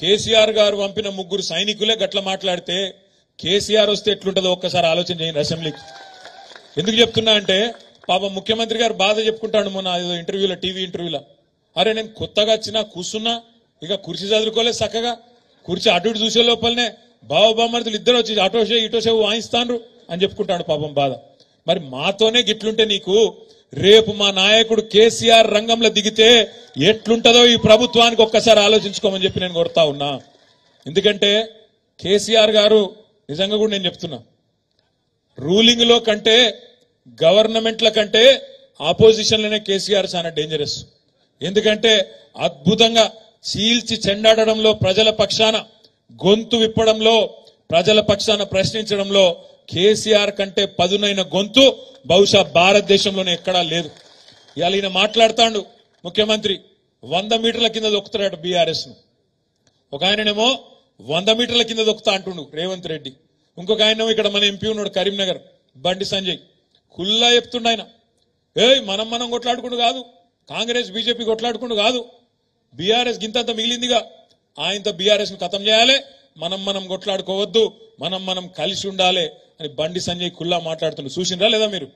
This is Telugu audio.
కేసీఆర్ గారు పంపిన ముగ్గురు సైనికులే గట్ల మాట్లాడితే కేసీఆర్ వస్తే ఎట్లుంటుందో ఒక్కసారి ఆలోచన చేయండి అసెంబ్లీకి ఎందుకు చెప్తున్నా అంటే పాపం ముఖ్యమంత్రి గారు బాధ చెప్పుకుంటాడు మొన్న ఏదో ఇంటర్వ్యూలో టీవీ ఇంటర్వ్యూలో. అరే నేను కొత్తగా వచ్చినా కూర్చున్నా ఇక కుర్చీ చదువుకోలేదు చక్కగా. కుర్చీ అటు ఇటు చూసే లోపలనే బావబామర్తులు ఇద్దరు వచ్చి అటో షే ఇటో షే వాయిస్తాండ్రు అని చెప్పుకుంటాడు పాపం బాధ. మరి మాతోనే గిట్లుంటే నీకు రేపు మా నాయకుడు కేసీఆర్ రంగంలో దిగితే ఎట్లుంటదో ఈ ప్రభుత్వానికి ఒక్కసారి ఆలోచించుకోమని చెప్పి నేను కొడతా ఉన్నా. ఎందుకంటే కేసీఆర్ గారు నిజంగా కూడా నేను చెప్తున్నా రూలింగ్లో కంటే గవర్నమెంట్ల కంటే ఆపోజిషన్లోనే కేసీఆర్ చాలా డేంజరస్ ఎందుకంటే అద్భుతంగా చీల్చి చెండాడడంలో ప్రజల పక్షాన గొంతు విప్పడంలో ప్రజల పక్షాన ప్రశ్నించడంలో కేసీఆర్ కంటే పదునైన గొంతు బహుశా భారతదేశంలోనే ఎక్కడా లేదు. ఇవాళ ఈయన మాట్లాడుతాడు ముఖ్యమంత్రి. వంద మీటర్ల కింద దొక్కుతాడు బీఆర్ఎస్ను ఒక ఆయననేమో వంద మీటర్ల కింద దొక్కుతా అంటుండు రేవంత్ రెడ్డి. ఇంకొక ఆయనేమో ఇక్కడ మన ఎంపీ ఉన్నాడు కరీంనగర్ బండి సంజయ్. కుల్లా చెప్తుండు ఆయన. ఏయ్ మనం మనం కొట్లాడుకుంటూ కాదు. కాంగ్రెస్ బీజేపీ కొట్లాడుకుంటూ కాదు. బీఆర్ఎస్ గింతంత మిగిలిందిగా. ఆయనతో బీఆర్ఎస్ను ఖతం చేయాలి. మనం మనం కొట్లాడుకోవద్దు మనం మనం కలిసి ఉండాలి అని బండి సంజయ్ కుల్లా మాట్లాడుతుండు. చూసిండ్రా లేదా మీరు?